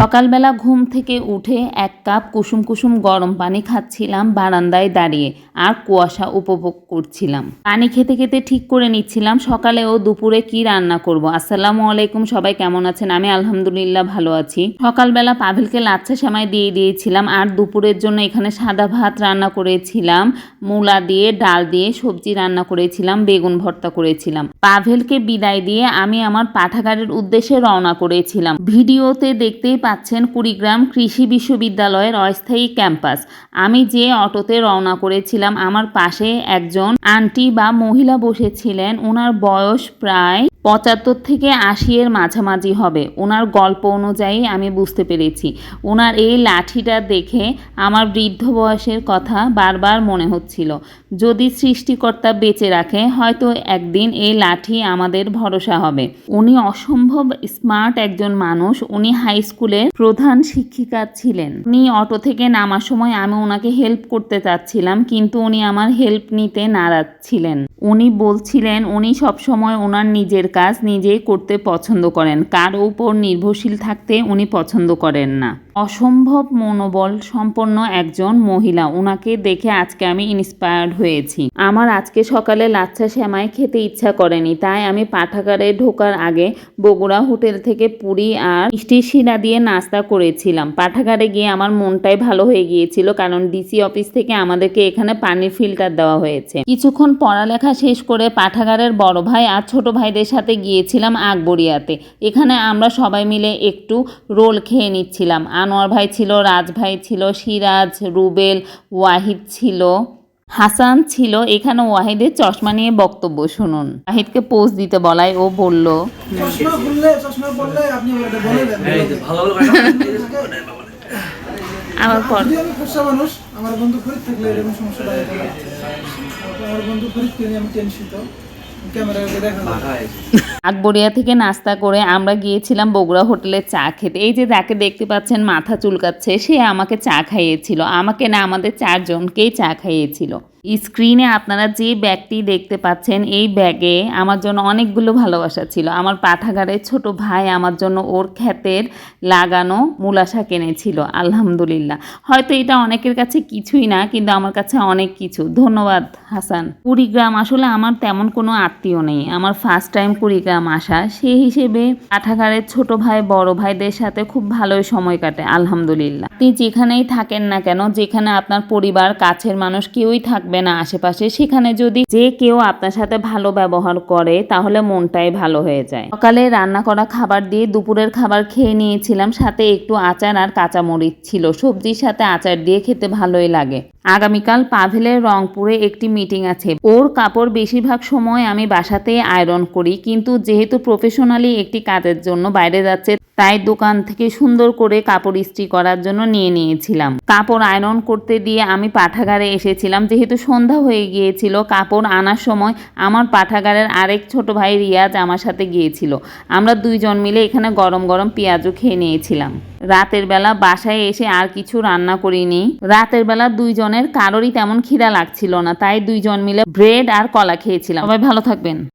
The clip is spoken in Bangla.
সকালবেলা ঘুম থেকে উঠে এক কাপ কুসুম কুসুম গরম পানি খাচ্ছিলাম বারান্দায় দাঁড়িয়ে, আর কুয়াশা উপভোগ করছিলাম। পানি খেতে খেতে ঠিক করে নিচ্ছিলাম সকালে ও দুপুরে কি রান্না করব? আসসালামু আলাইকুম, সবাই কেমন আছেন? আমি আলহামদুলিল্লাহ ভালো আছি। সকালবেলা পাভেলকে লাচ্ছা সেমাই দিয়ে দিয়েছিলাম, আর দুপুরের জন্য এখানে সাদা ভাত রান্না করেছিলাম, মূলা দিয়ে, ডাল দিয়ে সবজি রান্না করেছিলাম, বেগুন ভর্তা করেছিলাম। পাভেলকে বিদায় দিয়ে আমি আমার পাঠাগারের উদ্দেশ্যে রওনা করেছিলাম। ভিডিওতে দেখতেই পাচ্ছেন কুড়িগ্রাম কৃষি বিশ্ববিদ্যালয়ের অস্থায়ী ক্যাম্পাস। আমি যে অটোতে রওনা করেছিলাম, আমার পাশে একজন আন্টি বা মহিলা বসেছিলেন। ওনার বয়স প্রায় পঁচাত্তর থেকে আশি এর মাঝামাঝি হবে। ওনার গল্প অনুযায়ী আমি বুঝতে পেরেছি। ওনার এই লাঠিটা দেখে আমার বৃদ্ধ বয়সের কথা বারবার মনে হচ্ছিল। যদি সৃষ্টিকর্তা বেঁচে রাখে, হয়তো একদিন এই লাঠি আমাদের ভরসা হবে। উনি অসম্ভব স্মার্ট একজন মানুষ। উনি হাই স্কুলের প্রধান শিক্ষিকা ছিলেন। উনি অটো থেকে নামার সময় আমি ওনাকে হেল্প করতে চাচ্ছিলাম, কিন্তু উনি আমার হেল্প নিতে নারাজ ছিলেন। উনি বলছিলেন, উনি সবসময় ওনার নিজের কাজ নিজেই করতে পছন্দ করেন। কার উপর নির্ভরশীল থাকতে উনি পছন্দ করেন না। অসম্ভব মনোবল সম্পন্ন একজন মহিলা। ওনাকে দেখে আজকে আমি ইন্সপায়ার্ড হয়েছি। আমার আজকে সকালে লাচ্ছা সেমাই খেতে ইচ্ছা করেনি। তাই আমি পাঠাগারে ঢোকার আগে বগুড়া হোটেল থেকে পুরি আর মিষ্টি শিরা দিয়ে নাস্তা করেছিলাম। পাঠাগারে গিয়ে আমার মনটাই ভালো হয়ে গিয়েছিল কারণ ডিসি অফিস থেকে আমাদেরকে এখানে পানির ফিল্টার দেওয়া হয়েছে। কিছুক্ষণ পড়ালেখা শেষ করে পাঠাগারের বড় ভাই আর ছোট ভাইদের সাথে গিয়েছিলাম আকবরিয়াতে। এখানে আমরা সবাই মিলে একটু রোল খেয়ে নিচ্ছিলাম। আনোয়ার ভাই ছিল রাজ ভাই ছিল সিরাজ রুবেল ওয়াহিদ ছিল হাসান ছিল। এখানে ওয়াহিদের চশমা নিয়ে বক্তব্য শুনুন। ওয়াহিদকে পোজ দিতে বলায় ও বলল চশমা খুললে চশমা পড়লে আপনি ওটা বলে দেন। এই যে ভালো ভালো আমার পর মানুষ বন্ধু ফরিদ থাকলে এরকম সমস্যা আমার বন্ধু ফরিদকে নিয়ে আমি টেনশিত আকবরিয়া থেকে নাস্তা করে আমরা গিয়েছিলাম বগুড়া হোটেলে চা খেতে। এই যে যাকে দেখতে পাচ্ছেন মাথা চুলকাচ্ছে সে আমাকে চা খাইয়েছিল। আমাকে না আমাদের চারজনকেই চা খাইয়েছিল। স্ক্রিনে আপনারা যে ব্যাগটি দেখতে পাচ্ছেন, এই ব্যাগে আমার জন্য অনেকগুলো ভালোবাসা ছিল। আমার পাঠাগারের ছোট ভাই আমার জন্য ওর ক্ষেতের লাগানো মূলা শাক এনেছিল, আলহামদুলিল্লাহ। হয়তো এটা অনেকের কাছে কিছুই না, কিন্তু আমার কাছে অনেক কিছু। ধন্যবাদ, হাসান। কুড়িগ্রাম আসলে আমার তেমন কোনো আত্মীয় নেই। আমার ফার্স্ট টাইম কুড়িগ্রাম আসা সেই হিসেবে পাঠাগারের ছোট ভাই, বড় ভাইদের সাথে খুব ভালোই সময় কাটে, আলহামদুলিল্লাহ। আপনি যেখানেই থাকেন না কেন, যেখানে আপনার পরিবার, কাছের মানুষ কেউই থাকবে না আশেপাশে, সেখানে যদি যে কেউ আপনার সাথে ভালো ব্যবহার করে, তাহলে মনটাই ভালো হয়ে যায়। সকালে রান্না করা খাবার দিয়ে দুপুরের খাবার খেয়ে নিয়েছিলাম, সাথে একটু আচার আর কাঁচামরিচ ছিল। সবজির সাথে আচার দিয়ে খেতে ভালোই লাগে। আগামীকাল পাভেলের রংপুরে একটি মিটিং আছে। ওর কাপড় বেশিরভাগ সময় আমি বাসাতেই আয়রন করি, কিন্তু যেহেতু প্রফেশনালি একটি কাজের জন্য বাইরে যাচ্ছে তাই দোকান থেকে সুন্দর করে কাপড় ইস্ত্রি করার জন্য নিয়ে নিয়েছিলাম। কাপড় আয়রন করতে দিয়ে আমি পাঠাগারে এসেছিলাম। যেহেতু সন্ধ্যা হয়ে গিয়েছিল, কাপড় আনার সময় আমার পাঠাগারের আরেক ছোট ভাই রিয়াজ আমার সাথে গিয়েছিল। আমরা দুইজন মিলে এখানে গরম গরম পেঁয়াজও খেয়ে নিয়েছিলাম। রাতের বেলা বাসায় এসে আর কিছু রান্না করিনি। রাতের বেলা দুইজনের কারোরই তেমন খিদা লাগছিল না, তাই দুইজন মিলে ব্রেড আর কলা খেয়েছিলাম। সবাই ভালো থাকবেন।